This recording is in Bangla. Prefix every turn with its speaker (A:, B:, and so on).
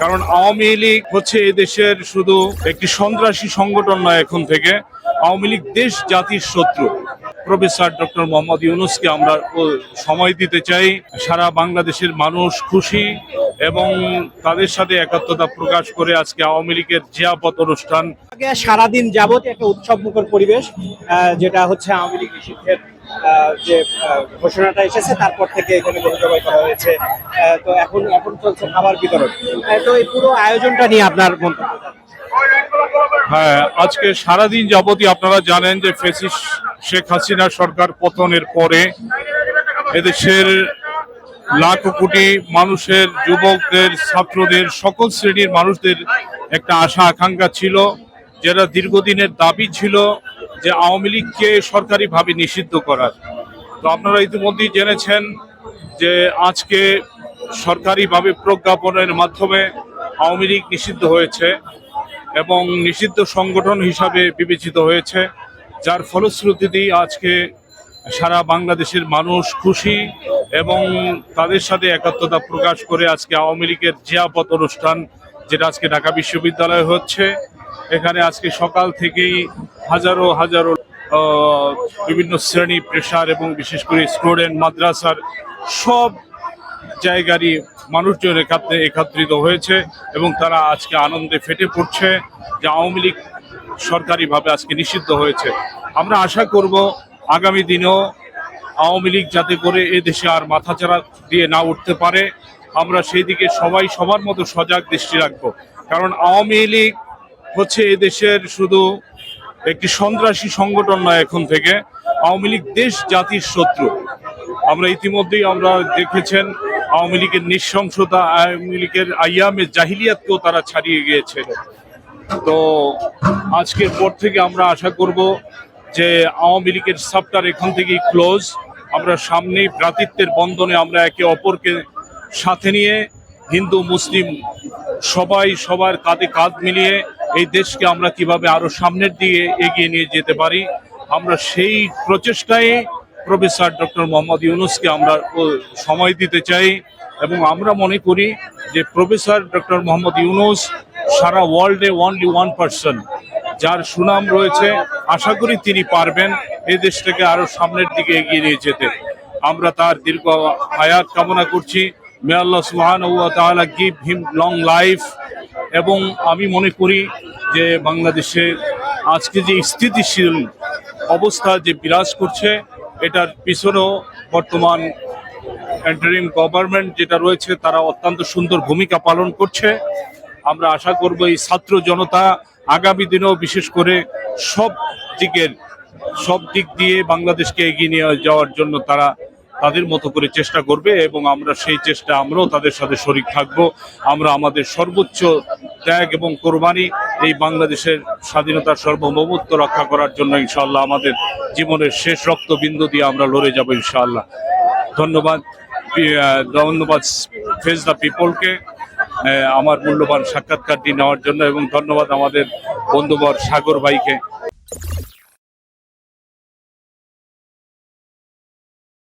A: কারণ আওয়ামী লীগ হচ্ছে দেশের শুধু একটি সন্ত্রাসী সংগঠন নয় এখন থেকে। আওয়ামী লীগ দেশ জাতির শত্রু। প্রফেসর ডক্টর মোহাম্মদ ইউনুসকে আমরা সময় দিতে চাই। সারা বাংলাদেশের মানুষ খুশি এবং তাদের সাথে একাত্মতা প্রকাশ করে আজকে আওয়ামী লীগের জিয়াপত অনুষ্ঠান।
B: সারাদিন যাবত একটা উৎসব মুখর পরিবেশ যেটা হচ্ছে আওয়ামী লীগ নিষিদ্ধের যে ঘোষণাটা এসেছে, তারপর থেকে এখানে গরু জবাই করা হয়েছে। তো এখন এখন চলছে খাবার বিতরণ। তো এই পুরো আয়োজনটা নিয়ে আপনার মন্তব্য।
A: হ্যাঁ আজকে সারাদিন যাবতই আপনারা জানেন যে ফেসিস শেখ হাসিনা সরকার পতনের পরে এদেশের লাখ কোটি মানুষের, যুবকদের, ছাত্রদের, সকল শ্রেণির মানুষদের একটা আশা আকাঙ্ক্ষা ছিল, যেটা দীর্ঘদিনের দাবি ছিল যে আওয়ামী লীগকে সরকারিভাবে নিষিদ্ধ করার। তো আপনারা ইতিমধ্যেই জেনেছেন যে আজকে সরকারিভাবে প্রজ্ঞাপনের মাধ্যমে আওয়ামী লীগ নিষিদ্ধ হয়েছে এবং নিষিদ্ধ সংগঠন হিসাবে বিবেচিত হয়েছে, যার ফলশ্রুতিতেই আজকে সারা বাংলাদেশের মানুষ খুশি এবং তাদের সাথে একাত্মতা প্রকাশ করে আজকে আওয়ামী লীগের জিয়াপত অনুষ্ঠান, যেটা আজকে ঢাকা বিশ্ববিদ্যালয়ে হচ্ছে। এখানে আজকে সকাল থেকেই হাজারো হাজারো বিভিন্ন শ্রেণি পেশার এবং বিশেষ করে স্টুডেন্ট, মাদ্রাসার সব জায়গারই মানুষজন একাত্রে একত্রিত হয়েছে এবং তারা আজকে আনন্দে ফেটে পড়ছে যে আওয়ামী লীগ সরকারিভাবে আজকে নিষিদ্ধ হয়েছে। আমরা আশা করব আগামী দিনেও আওয়ামী লীগ যাতে করে এ দেশে আর মাথাচাড়া দিয়ে না উঠতে পারে, আমরা সেই দিকে সবাই সবার মতো সজাগ দৃষ্টি রাখব। কারণ আওয়ামী লীগ হচ্ছে এ দেশের শুধু একটি সন্ত্রাসী সংগঠন নয় এখন থেকে। আওয়ামী লীগ দেশ জাতির শত্রু। আমরা ইতিমধ্যেই আমরা দেখেছেন, আওয়ামী লীগের নৃশংসতা, আওয়ামী লীগের আইয়ামে জাহিলিয়াতকেও তারা ছাড়িয়ে গিয়েছিল তো আজকের পর থেকে আমরা আশা করব যে আওয়ামী লীগের সাপ্টার এখান থেকেই ক্লোজ। আমরা সামনেই ভ্রাতৃত্বের বন্ধনে আমরা একে অপরকে সাথে নিয়ে হিন্দু, মুসলিম সবাই সবার কাঁধে কাঁধ মিলিয়ে এই দেশকে আমরা কীভাবে আরও সামনের দিকে এগিয়ে নিয়ে যেতে পারি, আমরা সেই প্রচেষ্টায় প্রফেসর ডক্টর মোহাম্মদ ইউনুসকে আমরা সময় দিতে চাই এবং আমরা মনে করি যে প্রফেসর ডক্টর মোহাম্মদ ইউনুস সারা ওয়ার্ল্ডে ওনলি ওয়ান পার্সন যার সুনাম রয়েছে, আশা করি তিনি পারবেন এই দেশটাকে আরও সামনের দিকে এগিয়ে নিয়ে যেতে। আমরা তার দীর্ঘ হায়াত কামনা করছি। মে আল্লাহ সুহান গিভ হিম লং লাইফ এবং আমি মনে করি যে বাংলাদেশে আজকে যে স্থিতিশীল অবস্থা যে বিরাজ করছে, এটার পিছনেও বর্তমান এন্টারিম গভর্নমেন্ট যেটা রয়েছে, তারা অত্যন্ত সুন্দর ভূমিকা পালন করছে। আমরা আশা করব এই ছাত্র জনতা আগামী দিনেও বিশেষ করে সব দিকের, সব দিক দিয়ে বাংলাদেশকে এগিয়ে নিয়ে যাওয়ার জন্য তারা তাদের মতো করে চেষ্টা করবে এবং আমরা সেই চেষ্টা আমরাও তাদের সাথে শরিক থাকব। আমরা আমাদের সর্বোচ্চ ত্যাগ এবং কোরবানি এই বাংলাদেশের স্বাধীনতার সার্বভৌমত্ব রক্ষা করার জন্য ইনশাআল্লাহ আমাদের জীবনের শেষ রক্তবিন্দু দিয়ে আমরা লড়ে যাব ইনশাআল্লাহ। ধন্যবাদ ধন্যবাদ ফেস দ্য পিপলকে আমার মূল্যবান সাক্ষাৎকারটি নেওয়ার জন্য এবং ধন্যবাদ আমাদের বন্ধুবর সাগর ভাইকে।